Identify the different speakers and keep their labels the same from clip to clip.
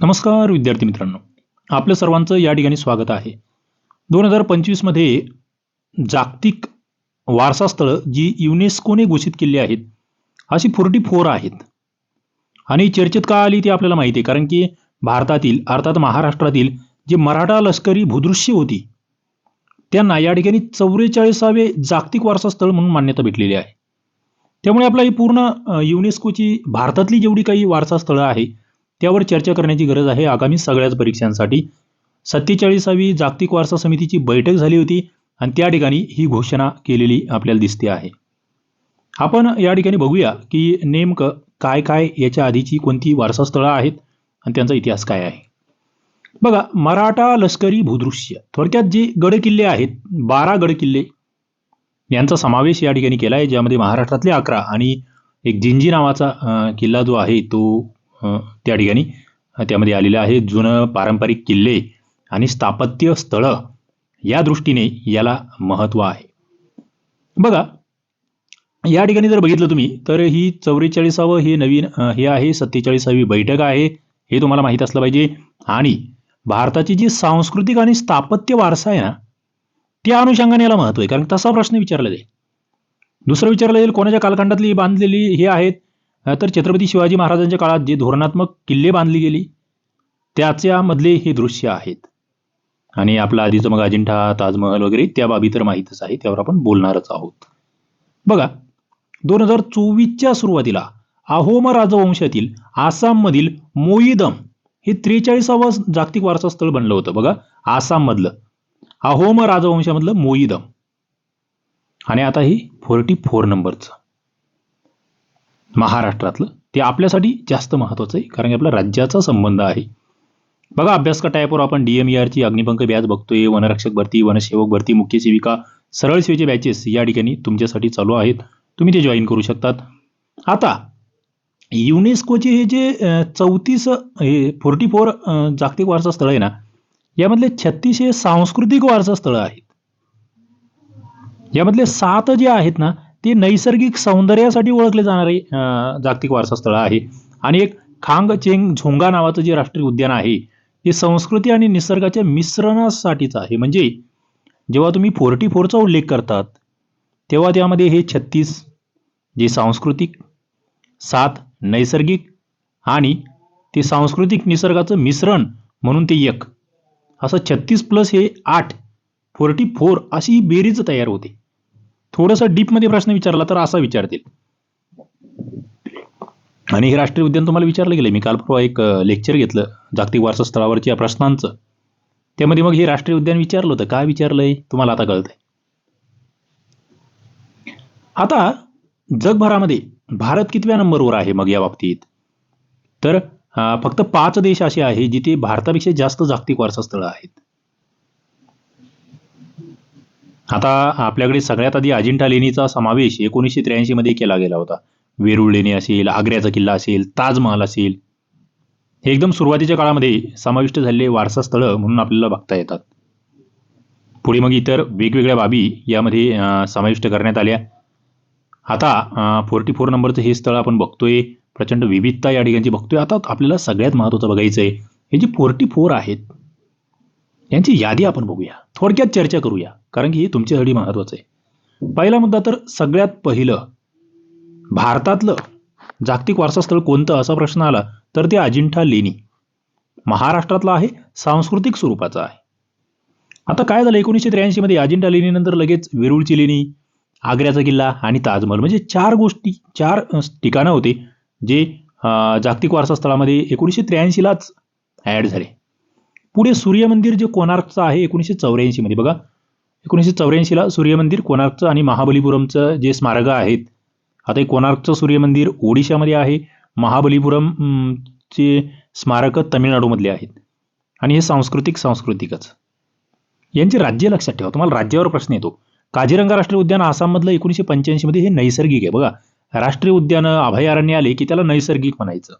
Speaker 1: नमस्कार विद्यार्थी मित्रांनो. आपलं सर्वांचं या ठिकाणी स्वागत आहे. दोन हजार पंचवीसमध्ये जागतिक वारसा स्थळं जी युनेस्कोने घोषित केली आहेत अशी फोर्टी फोर आहेत. आणि चर्चेत का आली ती आपल्याला माहिती आहे कारण की भारतातील अर्थात महाराष्ट्रातील जे मराठा लष्करी भूदृश्य होती त्यांना या ठिकाणी चौवेचाळीसावे जागतिक वारसा स्थळ म्हणून मान्यता भेटलेली आहे. त्यामुळे आपला ही पूर्ण युनेस्कोची भारतातली जेवढी काही वारसा स्थळं आहे त्यावर चर्चा करण्याची गरज आहे. आगामी सगळ्याच परीक्षांसाठी सत्तेचाळीसावी जागतिक वारसा समितीची बैठक झाली होती आणि त्या ठिकाणी ही घोषणा केलेली आपल्याला दिसते आहे. आपण या ठिकाणी बघूया की नेमकं काय काय याच्या आधीची कोणती वारसा स्थळं आहेत आणि त्यांचा इतिहास काय आहे. बघा मराठा लष्करी भूदृश्य. थोडक्यात जे गडकिल्ले आहेत बारा गड किल्ले यांचा समावेश या ठिकाणी केला आहे ज्यामध्ये महाराष्ट्रातले अकरा आणि एक जिंजी नावाचा किल्ला जो आहे तो त्या ठिकाणी. त्यामध्ये आलेलं आहे जुनं पारंपरिक किल्ले आणि स्थापत्य स्थळं. या दृष्टीने याला महत्त्व आहे. बघा या ठिकाणी जर बघितलं तुम्ही तर ही चौवेचाळीसावं हे नवीन हे आहे सत्तेचाळीसावी बैठक आहे. हे तुम्हाला माहीत असलं पाहिजे. आणि भारताची जी सांस्कृतिक आणि स्थापत्य वारसा आहे ना त्या अनुषंगाने याला महत्त्व आहे. कारण तसा प्रश्न विचारला जाईल. दुसरं विचारलं जाईल कोणाच्या कालखंडातली बांधलेली हे आहेत? तर छत्रपती शिवाजी महाराजांच्या काळात जे धोरणात्मक किल्ले बांधली गेली त्याच्यामधले हे दृश्य आहेत. आणि आपलं आधीचं मग अजिंठा ताजमहल वगैरे त्या बाबी तर माहीतच आहे त्यावर आपण बोलणारच आहोत. बघा दोन हजार चोवीसच्या सुरुवातीला अहोम राजवंशातील आसाममधील मोईदम हे त्रेचाळीसावं जागतिक वारसा स्थळ बनलं होतं. बघा आसाममधलं अहोम राजवंशामधलं मोईदम. आणि आता ही फोर्टी फोर नंबरचं. महाराष्ट्रातलं ते आपल्यासाठी जास्त महत्त्वाचं आहे कारण की आपल्या राज्याचा संबंध आहे. बघा अभ्यास का टायपवर आपण डी एम ची अग्निपंख बॅच बघतोय वनरक्षक भरती वनसेवक भरती मुख्य सेविका सरळ सेवेचे बॅचेस या ठिकाणी तुमच्यासाठी चालू आहेत. तुम्ही ते जॉईन करू शकतात. आता युनेस्कोचे हे जे चौतीस हे फोर्टी फोर जागतिक वारसा स्थळ आहे ना यामधले छत्तीस हे सांस्कृतिक वारसा स्थळं आहेत. यामधले सात जे आहेत ना ते नैसर्गिक सौंदर्यासाठी ओळखले जाणारे जागतिक वारसा स्थळ आहे. आणि एक खांग चेंग झोंगा नावाचं जे राष्ट्रीय उद्यान आहे ते संस्कृती आणि निसर्गाच्या मिश्रणासाठीचं आहे. म्हणजे जेव्हा तुम्ही फोर्टी फोरचा उल्लेख करतात तेव्हा त्यामध्ये हे छत्तीस जे सांस्कृतिक सात नैसर्गिक आणि ते सांस्कृतिक निसर्गाचं मिश्रण म्हणून ते एक. असं छत्तीस प्लस हे आठ फोर्टी फोर अशी ही बेरीज तयार होते. थोडंसं डीपमध्ये प्रश्न विचारला तर असा विचारतील. आणि हे राष्ट्रीय उद्यान तुम्हाला विचारलं गेलं मी काल परवा एक लेक्चर घेतलं. जागतिक वारसा स्थळावरच्या प्रश्नांचं. त्यामध्ये मग हे राष्ट्रीय उद्यान विचारलं होतं. काय विचारलंय? तुम्हाला आता कळतंय. आता जगभरामध्ये भारत कितव्या नंबरवर आहे मग या बाबतीत? तर फक्त पाच देश असे आहे जिथे भारतापेक्षा जास्त जागतिक वारसा स्थळं आहेत. आता आपल्याकडे सगळ्यात आधी अजिंठा लेणीचा समावेश एकोणीसशे त्र्याऐंशी मध्ये केला गेला होता. वेरूळ लेणी असेल आग्र्याचा किल्ला असेल ताजमहल असेल हे एकदम सुरुवातीच्या काळामध्ये समाविष्ट झालेले वारसा स्थळं म्हणून आपल्याला बघता येतात. पुढे मग इतर वेगवेगळ्या बाबी यामध्ये समाविष्ट करण्यात आल्या. आता फोर्टी फोर नंबरचं हे स्थळ आपण बघतोय. प्रचंड विविधता या ठिकाणी बघतोय. आता आपल्याला सगळ्यात महत्त्वाचं बघायचं आहे हे जे फोर्टी फोर आहेत यांची यादी आपण बघूया. थोडक्यात चर्चा करूया. कारण की तुमच्यासाठी महत्त्वाचं आहे. पहिला मुद्दा तर सगळ्यात पहिलं भारतातलं जागतिक वारसा स्थळ कोणतं असा प्रश्न आला तर ते अजिंठा लेणी. महाराष्ट्रातलं आहे सांस्कृतिक स्वरूपाचं आहे. आता काय झालं एकोणीसशे त्र्याऐंशीमध्ये अजिंठा लेणीनंतर लगेच वेरूळची लेणी आग्र्याचा किल्ला आणि ताजमहल म्हणजे चार गोष्टी चार ठिकाणं होते जे जागतिक वारसा स्थळामध्ये एकोणीसशे त्र्याऐंशीलाच ॲड झाले. पुढे सूर्यमंदिर जे कोणार्कचं आहे एकोणीसशे चौऱ्याऐंशीमध्ये बघा एकोणीसशे चौऱ्याऐंशीला सूर्यमंदिर कोणार्कचं आणि महाबलीपुरमचं जे स्मारकं आहेत आता हे कोणार्कचं सूर्यमंदिर ओडिशामध्ये आहे महाबलीपुरम चे स्मारकं तमिळनाडूमधले आहेत. आणि हे सांस्कृतिक सांस्कृतिकच. यांची राज्य लक्षात ठेवा तुम्हाला राज्यावर प्रश्न येतो. काझीरंगा राष्ट्रीय उद्यान आसाममधलं एकोणीसशे पंच्याऐंशीमध्ये हे नैसर्गिक आहे. बघा राष्ट्रीय उद्यानं अभयारण्य आले की त्याला नैसर्गिक म्हणायचं.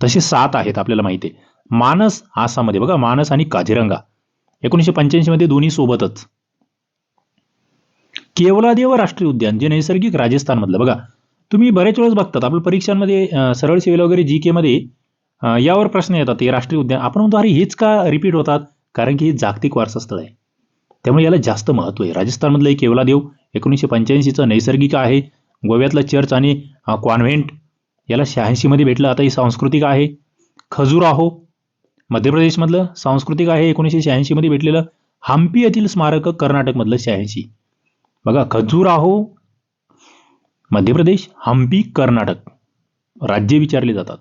Speaker 1: तसे सात आहेत आपल्याला माहिती आहे. मानस आसाममध्ये बघा मानस आणि काझीरंगा. एकोणीसशे पंच्याऐंशीमध्ये दोन्ही सोबतच. केवलादेव राष्ट्रीय उद्यान जे नैसर्गिक राजस्थानमधलं. बघा तुम्ही बरेच वेळेस बघतात आपल्या परीक्षांमध्ये सरळ सेवेला वगैरे जी केमध्ये यावर प्रश्न येतात हे राष्ट्रीय उद्यान. आपण म्हणतो अरे हेच का रिपीट होतात? कारण की हे जागतिक वारसास्थळ आहे. त्यामुळे याला जास्त महत्त्व आहे. राजस्थानमधलं हे केवलादेव एकोणीसशे पंच्याऐंशीचं नैसर्गिक आहे. गोव्यातलं चर्च आणि कॉन्व्हेंट याला शहाऐंशीमध्ये भेटलं. आता हे सांस्कृतिक आहे. खजुराहो मध्य प्रदेशमधलं सांस्कृतिक आहे एकोणीसशे शहाऐंशीमध्ये भेटलेलं. हम्पी येथील स्मारक कर्नाटकमधलं शहाऐंशी. बघा खजुराहो मध्य प्रदेश हम्पी कर्नाटक राज्य विचारले जातात.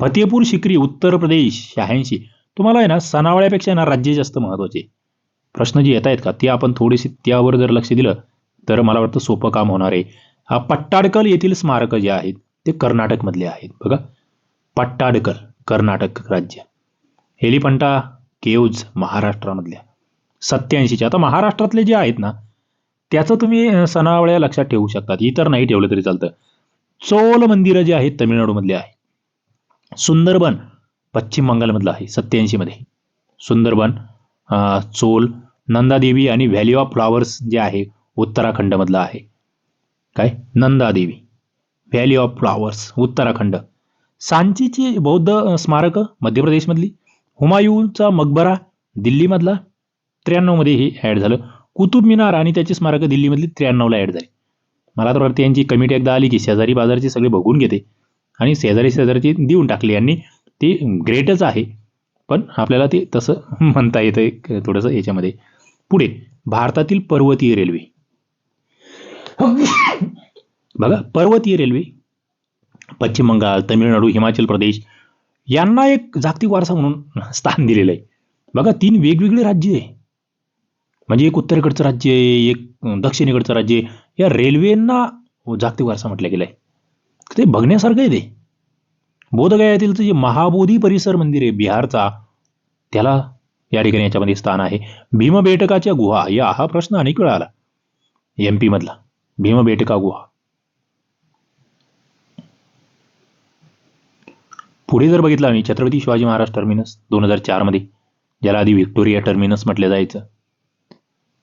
Speaker 1: फतेपूर शिकरी उत्तर प्रदेश शहाऐंशी. तुम्हाला आहे ना सणावळ्यापेक्षा ना राज्य जास्त महत्त्वाचे. प्रश्न जे येत आहेत का ते आपण थोडेसे त्यावर जर लक्ष दिलं तर मला वाटतं सोपं काम होणार आहे. हा पट्टाडकल येथील स्मारक जे आहेत ते कर्नाटकमधले आहेत. बघा पट्टाडकल कर्नाटक राज्य. एलिफंटा केव्ज महाराष्ट्रामधल्या. सत्याऐंशीच्या. आता महाराष्ट्रातले जे आहेत ना त्याचं तुम्ही सणावळ्या लक्षात ठेवू शकतात. इतर नाही ठेवलं तरी चालतं. चोल मंदिरं जे आहेत तमिळनाडूमधले आहे. सुंदरबन पश्चिम बंगालमधलं आहे सत्याऐंशीमध्ये सुंदरबन चोल नंदादेवी आणि व्हॅली ऑफ फ्लॉवर्स जे आहे उत्तराखंडमधलं आहे. काय? Nandadevi. Valley of flowers Uttarakhand. सांचीची बौद्ध स्मारकं मध्य प्रदेशमधली हुमायूनचा मकबरा दिल्लीमधला. त्र्याण्णवमध्ये हे ॲड झालं. कुतुब मिनार आणि त्याची स्मारकं दिल्लीमधली त्र्याण्णवला ॲड झाली. मला तर वाटतं यांची कमिटी एकदा आली की शेजारी बाजारची सगळे बघून घेते. आणि शेजारी शेजारची देऊन टाकली यांनी. ते ग्रेटच आहे. पण आपल्याला ते तसं म्हणता येतं एक थोडंसं याच्यामध्ये. पुढे भारतातील पर्वतीय रेल्वे. बघा पर्वतीय रेल्वे. पश्चिम बंगाल तमिळनाडू हिमाचल प्रदेश यांना एक जागतिक वारसा म्हणून स्थान दिलेलं आहे. बघा तीन वेगवेगळे राज्य आहे. म्हणजे एक उत्तरेकडचं राज्य एक दक्षिणेकडचं राज्य या रेल्वेंना जागतिक वारसा म्हटलं गेलं आहे ते बघण्यासारखं आहे ते. बोधगया जे महाबोधी परिसर मंदिर आहे बिहारचा त्याला या ठिकाणी याच्यामध्ये स्थान आहे. भीमबेटकाच्या गुहा या हा प्रश्न अनेक वेळा आला. एम पी मधला. भीमबेटका गुहा. पुढे जर बघितलं आम्ही छत्रपती शिवाजी महाराज टर्मिनस दोन हजार चारमध्ये ज्याला आधी व्हिक्टोरिया टर्मिनस म्हटलं जायचं.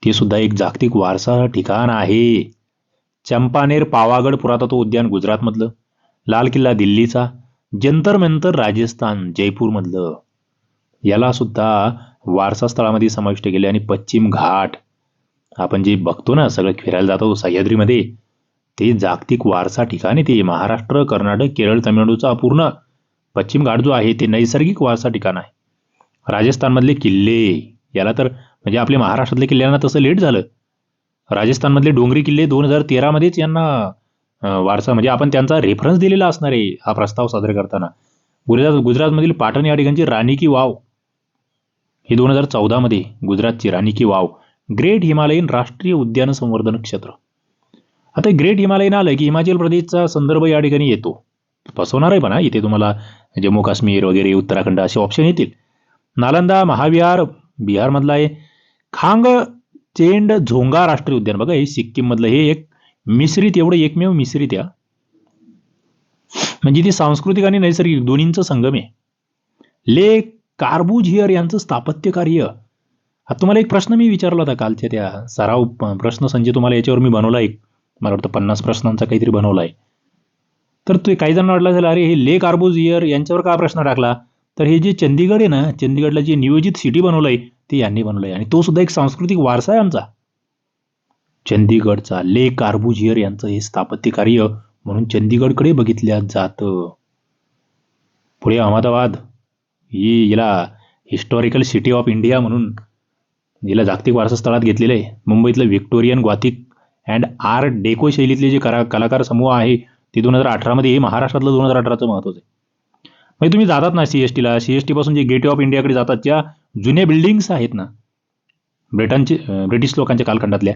Speaker 1: हे सुद्धा एक जागतिक वारसा ठिकाण आहे. चंपानेर पावागड पुरातत्व उद्यान गुजरातमधलं लाल किल्ला दिल्लीचा जंतर मंतर राजस्थान जयपूरमधलं. याला सुद्धा वारसा स्थळामध्ये समाविष्ट केले आणि पश्चिम घाट. आपण जे बघतो ना सगळं फिरायला जातो सह्याद्रीमध्ये ते जागतिक वारसा ठिकाण आहे ते. महाराष्ट्र कर्नाटक केरळ तामिळनाडूचा पूर्ण पश्चिम घाट जो आहे ते नैसर्गिक वारसा ठिकाण आहे. राजस्थानमधले किल्ले याला तर म्हणजे आपल्या महाराष्ट्रातल्या किल्ल्यांना तसं लेट झालं. राजस्थानमधले डोंगरी किल्ले दोन हजार तेरामध्येच यांना वारसा म्हणजे आपण त्यांचा रेफरन्स दिलेला असणार आहे हा प्रस्ताव सादर करताना. गुजरात गुजरातमधील पाटण या ठिकाणची राणी की वाव. ही दोन हजार चौदामध्ये गुजरातची राणी की वाव. ग्रेट हिमालयीन राष्ट्रीय उद्यान संवर्धन क्षेत्र. आता ग्रेट हिमालयन आलं की हिमाचल प्रदेशचा संदर्भ या ठिकाणी येतो. फसवणार आहे पण इथे तुम्हाला जम्मू काश्मीर वगैरे उत्तराखंड असे ऑप्शन येतील. नालंदा महाविहार बिहारमधला आहे. खांग चेंड झोंगा राष्ट्रीय उद्यान. बघा हे सिक्कीममधलं हे एक मिश्रित एवढं एकमेव मिश्रित या. म्हणजे ती सांस्कृतिक आणि नैसर्गिक दोन्हींचं संगम आहे. ले कार्बुझियर यांचं स्थापत्य कार्य. आता तुम्हाला एक प्रश्न मी विचारला होता कालच्या त्या सराव प्रश्न संजय तुम्हाला याच्यावर मी बनवला एक. मला वाटतं पन्नास प्रश्नांचा काहीतरी बनवला आहे. तर ते काही जण वाटलं झालं अरे हे ले कार्बुझियर यांच्यावर का प्रश्न टाकला? तर हे जे चंदीगड आहे ना चंदीगडला जे नियोजित सिटी बनवलंय ते यांनी बनवलंय. आणि तो सुद्धा एक सांस्कृतिक वारसा आहे आमचा. चंदीगडचा ले कार्बुजियर यांचं हे स्थापत्य कार्य म्हणून चंदीगडकडे बघितल्या जातं. पुढे अहमदाबाद. ही याला हिस्टॉरिकल सिटी ऑफ इंडिया म्हणून याला जागतिक वारसा स्थळात घेतलेलं आहे. मुंबईतलं Victorian gothic and art deco शैलीतले जे करा कलाकार समूह आहे ते दोन हजार अठरामध्ये हे महाराष्ट्रातलं दोन हजार अठराचं महत्त्वाचं आहे. म्हणजे तुम्ही जातात ना सी एस टीला सी एस टीपासून जे गेट ऑफ इंडियाकडे जातात ज्या जुन्या बिल्डिंग्स आहेत ना? ब्रिटनचे ब्रिटिश लोकांच्या कालखंडातल्या.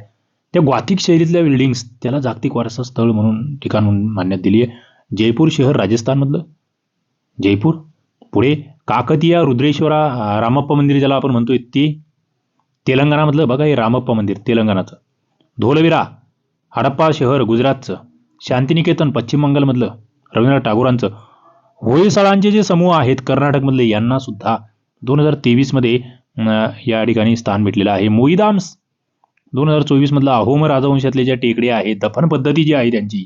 Speaker 1: त्या ग्वाथिक शैलीतल्या बिल्डिंग्स त्याला जागतिक वारसा स्थळ म्हणून ठिकाण म्हणून मान्यता दिली आहे जयपूर शहर राजस्थानमधलं. जयपूर पुढे काकतिया रुद्रेश्वरा रामप्पा मंदिर ज्याला आपण म्हणतोय ते तेलंगणामधलं बघा हे रामप्पा मंदिर तेलंगणाचं. धोलविरा हडप्पा शहर गुजरातचं. शांतिनिकेतन पश्चिम बंगालमधलं रवींद्रनाथ टागोरांचं. होयसाळांचे जे समूह आहेत कर्नाटकमधले यांना सुद्धा दोन हजार तेवीसमध्ये या ठिकाणी स्थान भेटलेलं आहे. मोईदाम्स दोन हजार चोवीसमधला अहोम राजवंशातले ज्या टेकडे आहेत दफन पद्धती जी आहे त्यांची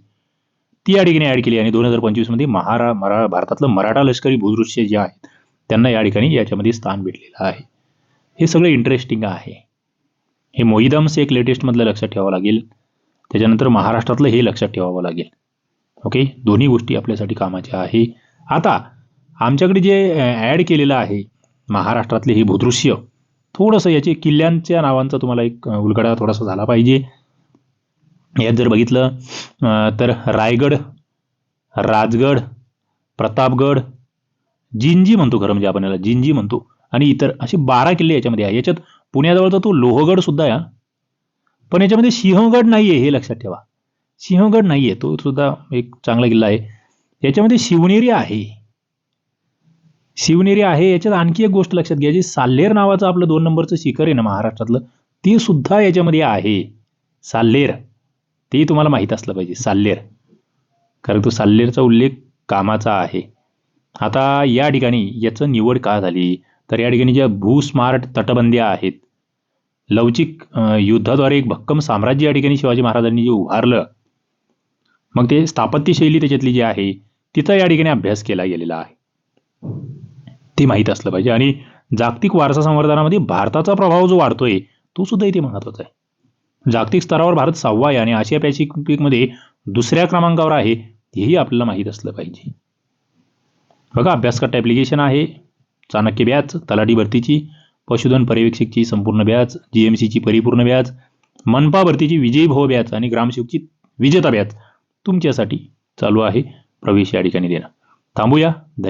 Speaker 1: ती या ठिकाणी ॲड केली. आणि दोन हजार पंचवीसमध्ये महारा मरा भारतातलं मराठा लष्करी भूदृश्य जे आहेत त्यांना या ठिकाणी याच्यामध्ये स्थान भेटलेलं आहे. हे सगळं इंटरेस्टिंग आहे. हे मोईदम्स एक लेटेस्टमधलं लक्षात ठेवावं लागेल. त्याच्यानंतर महाराष्ट्रातलं हे लक्षात ठेवावं लागेल. ओके? दोन्ही गोष्टी आपल्यासाठी कामाच्या आहे. आता आमच्याकडे जे ॲड केलेलं आहे महाराष्ट्रातले हे भूदृश्य थोडंसं याचे किल्ल्यांच्या नावांचा तुम्हाला एक उलगडा थोडासा झाला पाहिजे. यात जर बघितलं तर रायगड राजगड प्रतापगड जिंजी म्हणतो खरं म्हणजे आपण याला जिंजी म्हणतो. आणि इतर असे बारा किल्ले याच्यामध्ये आहे याच्यात पुण्याजवळचा तो लोहगड सुद्धा आहे हा. पण याच्यामध्ये सिंहगड नाही आहे हे लक्षात ठेवा. सिंहगड नाही आहे तो सुद्धा एक चांगला किल्ला आहे. याच्यामध्ये शिवनेरी आहे. शिवनेरी आहे याच्यात आणखी एक गोष्ट लक्षात घ्या जे साल्हेर नावाचं आपलं दोन नंबरचं शिखर आहे ना महाराष्ट्रातलं ते सुद्धा याच्यामध्ये आहे. साल्हेर ते तुम्हाला माहीत असलं पाहिजे साल्हेर कारण तो साल्हेरचा उल्लेख कामाचा आहे. आता या ठिकाणी याचं निवड का झाली? तर या ठिकाणी ज्या भूस्मार्ट तटबंद्या आहेत लवचिक युद्धाद्वारे एक भक्कम साम्राज्य या ठिकाणी शिवाजी महाराजांनी जे उभारलं मग ते स्थापत्यशैली त्याच्यातली जी आहे तिचा या ठिकाणी अभ्यास केला गेलेला आहे. ते माहीत असलं पाहिजे. आणि जागतिक वारसा संवर्धनामध्ये भारताचा प्रभाव जो वाढतोय तो सुद्धा इथे महत्त्वाचा आहे. जागतिक स्तरावर भारत सहावा आहे आणि आशिया पॅसिफिकमध्ये दुसऱ्या क्रमांकावर आहे हेही आपल्याला माहीत असलं पाहिजे. बघा अभ्यासकट ॲप्लिकेशन आहे चाणक्य बॅच तलाठी भरतीची पशुधन पर्यवेक्षकची संपूर्ण बॅच जी एम सीची परिपूर्ण व्याज मनपा भरतीची विजयी भव बॅच आणि ग्रामसेवकची विजेता बॅच तुमच्यासाठी चालू आहे. प्रवेश या ठिकाणी देणं. थांबूया.